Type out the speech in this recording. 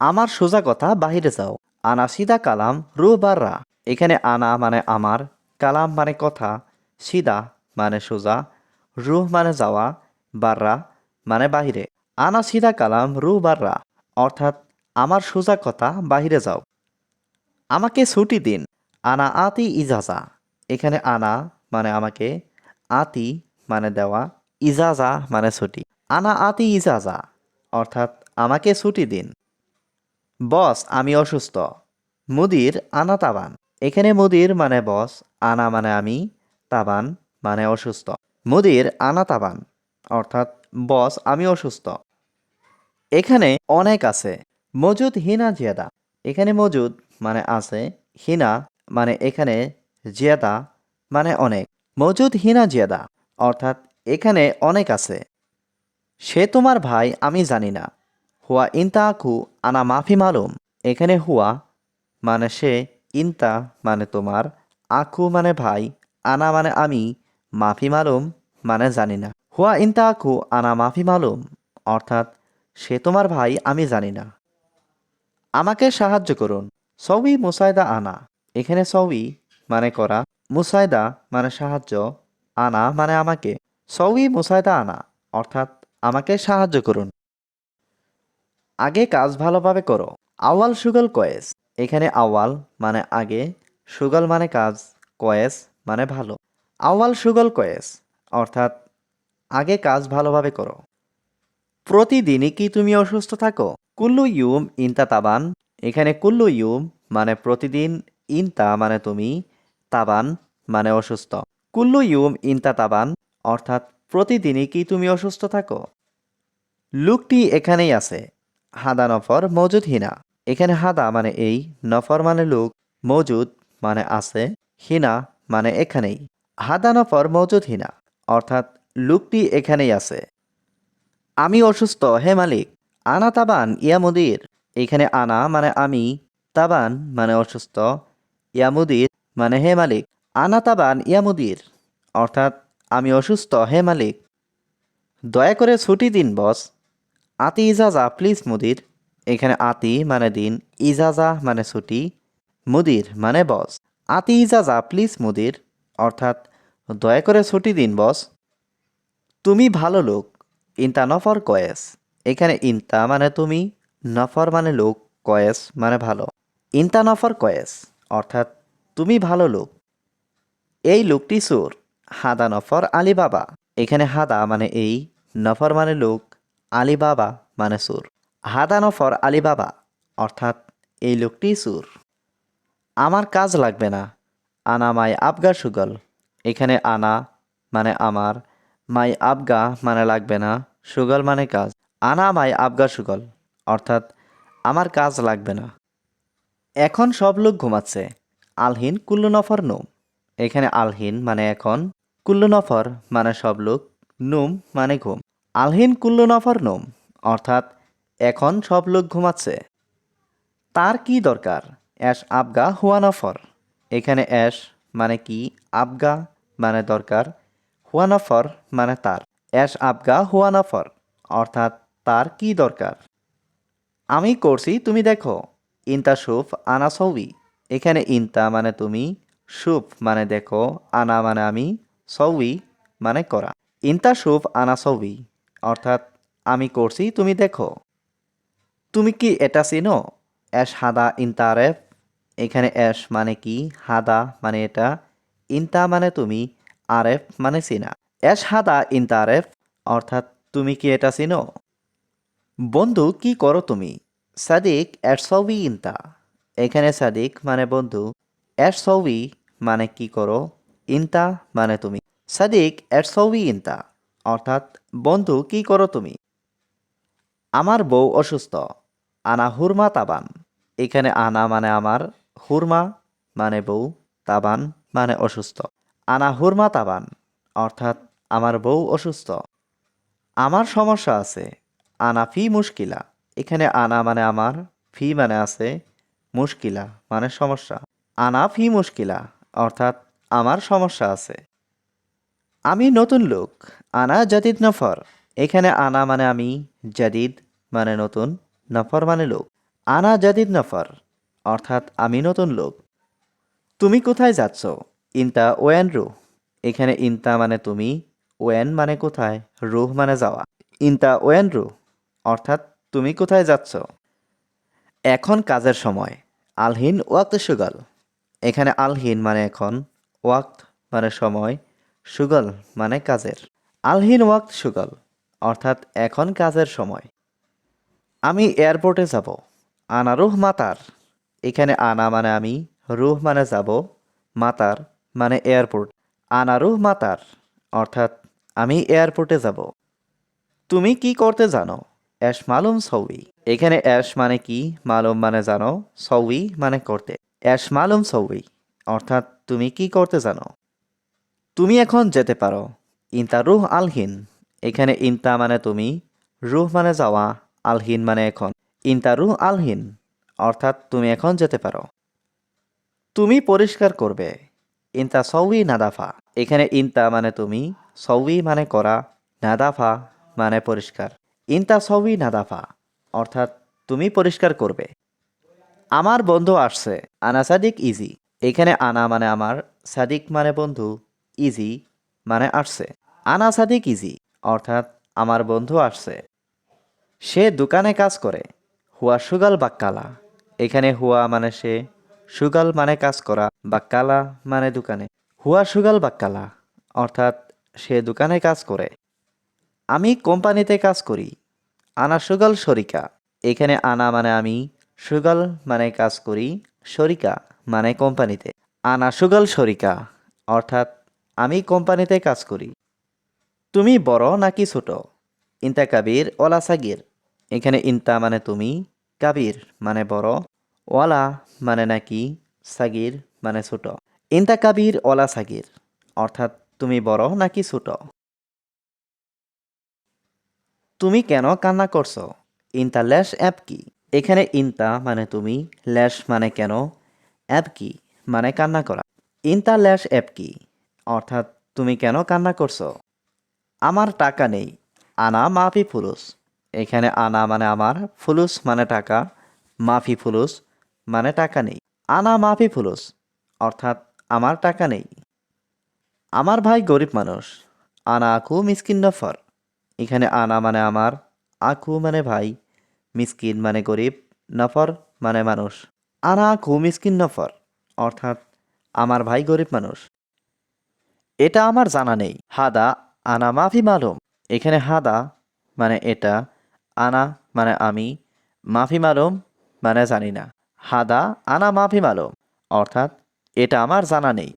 আমার সোজা কথা বাহিরে যাও। আনা সিদা কালাম রু বাররা এখানে আনা মানে আমার, কালাম মানে কথা, সিদা মানে সোজা, রুহ মানে যাওয়া বাররা মানে বাহিরে। আনা সিদা কালাম রু বাররা অর্থাৎ আমার সোজা কথা বাহিরে যাও। আমাকে ছুটি দিন। আনা আতি ইজাজা। এখানে আনা মানে আমাকে, আতি মানে দেওয়া, ইজাজা মানে ছুটি। আনা আতি ইজাজা, অর্থাৎ আমাকে ছুটি দিন। বস, আমি অসুস্থ। মুদির আনা তাবান এখানে মুদির মানে বস, আনা মানে আমি, তাবান মানে অসুস্থ। মুদির আনা তাবান অর্থাৎ বস, আমি অসুস্থ। এখানে অনেক আছে। মজুদ হিনা জিয়াদা। এখানে মজুদ মানে আছে, হিনা মানে এখানে জিয়াদা মানে অনেক। মজুদ হিনা জিয়াদা, অর্থাৎ এখানে অনেক আছে। সে তোমার ভাই, আমি জানি না। হুয়া ইনতা আখু আনা মাফি মালুম। এখানে হুয়া মানে সে, ইনতা মানে তোমার, আকু মানে ভাই, আনা মানে আমি, মাফি মালুম মানে জানি না। হুয়া ইনতা আখু আনা মাফি মালুম, অর্থাৎ সে তোমার ভাই, আমি জানি না। আমাকে সাহায্য করুন। সবই মুসাইদা আনা। এখানে সবই মানে করা মুসাইদা মানে সাহায্য, আনা মানে আমাকে। সবই মুসাইদা আনা, অর্থাৎ আমাকে সাহায্য করুন। আগে কাজ ভালোভাবে করো। আওয়াল সুগল কয়েস। এখানে আওয়াল মানে আগে, সুগল মানে কাজ, কয়েস মানে ভালো। আওয়াল সুগল কয়েস, অর্থাৎ আগে কাজ ভালোভাবে করো। প্রতিদিনই কি তুমি অসুস্থ থাকো? কুল্লু ইউম ইনতা তাবান। এখানে কুল্লু ইউম মানে প্রতিদিন, ইনতা মানে তুমি, তাবান মানে অসুস্থ। কুল্লু ইউম ইনতা তাবান, অর্থাৎ প্রতিদিনই কি তুমি অসুস্থ থাকো? লুকটি এখানেই আছে। হাদা নফর মজুদ হিনা। এখানে হাদা মানে এই, নফর মানে লোক, মজুদ মানে আছে, হিনা মানে এখানেই। হাদা নফর মজুদ হিনা, অর্থাৎ লোকটি এখানেই আছে। আমি অসুস্থ, হে মালিক, আনা তাবান, ইয়া মুদির। এখানে আনা মানে আমি, তাবান মানে অসুস্থ, ইয়া মুদির মানে হে মালিক, আনা তাবান, ইয়া মুদির। অর্থাৎ আমি অসুস্থ, হে মালিক। দয়া করে ছুটি দিন, বস। আতি ইজাজা প্লিজ মুদির। এখানে আতি মানে দিন, ইজাজা মানে ছুটি, মুদির মানে বস আতি ইজাজা প্লিজ মুদির, অর্থাৎ দয়া করে ছুটি দিন বস তুমি ভালো লোক, ইনতা নফর কয়েস। এখানে ইনতা মানে তুমি, নফর মানে লোক, কয়েস মানে ভালো। ইনতা নফর কয়েস, অর্থাৎ তুমি ভালো লোক। এই লোকটি সুর, হাদা নফর আলী বাবা এখানে হাদা মানে এই, নফর মানে লোক আলী বাবা মানে সুর। হাদা নফর আলী বাবা অর্থাৎ এই লোকটি সুর। আমার কাজ লাগবে না, আনা মাই আবগা সুগল। এখানে আনা মানে আমার, মাই আবগা মানে লাগবে না, সুগল মানে কাজ। আনা মাই আবগা সুগল, অর্থাৎ আমার কাজ লাগবে না। এখন সব লোক ঘুমাচ্ছে। আলহিন কুল্লু নফর নোম। এখানে আলহিন মানে এখন, কুল্লু নফর মানে সব লোক, নুম মানে ঘুম। আলহিন কুল্লু নোম, অর্থাৎ এখন সব লোক ঘুমাচ্ছে। তার কি দরকার? অ্যাশ আবগা হুয়া নফর এখানে অ্যাশ মানে কি? আবগা মানে দরকার হুয়া নফর মানে তার। অ্যাশ আবগা হুয়া নফর অর্থাৎ তার কি দরকার? আমি করছি, তুমি দেখো। ইনতা সুফ আনা সৌবি। এখানে ইনতা মানে তুমি সুফ মানে দেখো, আনা মানে আমি, সৌবি মানে করা। ইনতা সুফ আনা সৌবি। অর্থাৎ আমি করছি, তুমি দেখো। তুমি কি এটা চিনো? অ্যাশ হাদা ইনতারেফ এখানে অ্যাশ মানে কি? হাদা মানে এটা। ইনতা মানে তুমি আরেফ মানে চিনা। অ্যাশ হাদা ইনতারেফ অর্থাৎ তুমি কি এটা চিনো? বন্ধু, কি করো তুমি? সাদিক অ্যাটসবি ইনতা। এখানে সাদিক মানে বন্ধু। অ্যাটসবি মানে কি করো? ইনতা মানে তুমি। সাদিক অ্যাটসবি ইনতা। অর্থাৎ, বন্ধু, কি করো তুমি? আমার বউ অসুস্থ। আনা হুরমা তাবান। এখানে আনা মানে আমার, হুরমা মানে বউ, তাবান মানে অসুস্থ। আনা হুরমা তাবান। অর্থাৎ, আমার বউ অসুস্থ। আমার সমস্যা আছে। আনা ফি মুশকিলা। এখানে আনা মানে আমার, ফি মানে আছে, মুশকিলা মানে সমস্যা। আনা ফি মুশকিলা। অর্থাৎ, আমার সমস্যা আছে। আমি নতুন লোক, আনা জাদিদ নফর। এখানে আনা মানে আমি, জাদিদ মানে নতুন, নফর মানে লোক। আনা জাদিদ নফর, অর্থাৎ আমি নতুন লোক। তুমি কোথায় যাচ্ছ? ইনতা ওয়েন রু এখানে ইনতা মানে তুমি, ওয়েন মানে কোথায়? রুহ মানে যাওয়া। ইনতা ওয়েন রু অর্থাৎ তুমি কোথায় যাচ্ছ? এখন কাজের সময়। আলহিন ওয়াক্ত সুগল। এখানে আলহিন মানে এখন, ওয়াক্ত মানে সময়। সুগল মানে কাজের। আলহিন ওয়াক্ত সুগল, অর্থাৎ এখন কাজের সময়। আমি এয়ারপোর্টে যাব, আনা রুহ মাতার। এখানে আনা মানে আমি, রুহ মানে যাব, মাতার মানে এয়ারপোর্ট। আনা রুহ মাতার, অর্থাৎ আমি এয়ারপোর্টে যাব। তুমি কি করতে জানো? অ্যাশ মালুম সৌই। এখানে অ্যাশ মানে কি, মালুম মানে জানো, সৌই মানে করতে। অ্যাশ মালুম সৌই, অর্থাৎ তুমি কি করতে জানো? তুমি এখন যেতে পারো। ইনতা রুহ আলহিন। এখানে ইনতা মানে তুমি, রুহ মানে যাওয়া, আলহিন মানে এখন। ইনতা রুহ আলহিন, অর্থাৎ তুমি এখন যেতে পারো। তুমি পরিষ্কার করবে। ইন্তা সৌই নাদাফা। এখানে ইনতা মানে তুমি, সৌই মানে করা, নাদাফা মানে পরিষ্কার। ইনতা সৌই নাদাফা, অর্থাৎ তুমি পরিষ্কার করবে। আমার বন্ধু আসছে, আনা সাদিক ইজি। এখানে আনা মানে আমার, সাদিক মানে বন্ধু। ইজি মানে আসছে। আনা সাদিক ইজি অর্থাৎ আমার বন্ধু আসছে। সে দোকানে কাজ করে। হুয়া সুগাল বাক্কালা এখানে হুয়া মানে সে, সুগাল মানে কাজ করা বাক্কালা মানে দোকানে। হুয়া সুগাল বাক্কালা অর্থাৎ সে দোকানে কাজ করে। আমি কোম্পানিতে কাজ করি। আনা সুগাল শরিকা। এখানে আনা মানে আমি, সুগাল মানে কাজ করি, শরিকা মানে কোম্পানিতে। আনা সুগাল শরিকা, অর্থাৎ আমি কোম্পানিতে কাজ করি। তুমি বড় নাকি ছোট? ইনতা কাবির, ওলা সাগির। এখানে ইনতা মানে তুমি, কাবির মানে বড় ওয়ালা মানে নাকি, সাগির মানে ছোট। ইনতা কাবির, ওলা সাগির, অর্থাৎ তুমি বড় নাকি ছোট? তুমি কেন কান্না করছ? ইনতা ল্যাশ অ্যাপ কি? এখানে ইনতা মানে তুমি, ল্যাশ মানে কেন? অ্যাপ কি মানে কান্না করা। ইনতা ল্যাশ অ্যাপ কি? অর্থাৎ তুমি কেন কান্না করছ? আমার টাকা নেই, আনা মাফি ফুলুস। এখানে আনা মানে আমার, ফুলুস মানে টাকা, মাফি ফুলুস মানে টাকা নেই। আনা মাফি ফুলুস, অর্থাৎ আমার টাকা নেই। আমার ভাই গরিব মানুষ, আনা আকু মিসকিন নফর। এখানে আনা মানে আমার, আকু মানে ভাই, মিসকিন মানে গরিব, নফর মানে মানুষ। আনা আকু মিসকিন নফর, অর্থাৎ আমার ভাই গরিব মানুষ। এটা আমার জানা নেই। হাদা আনা মাফি মালুম। এখানে হাদা মানে এটা, আনা মানে আমি, মাফি মালুম মানে জানি না। হাদা আনা মাফি মালুম। অর্থাৎ এটা আমার জানা নেই।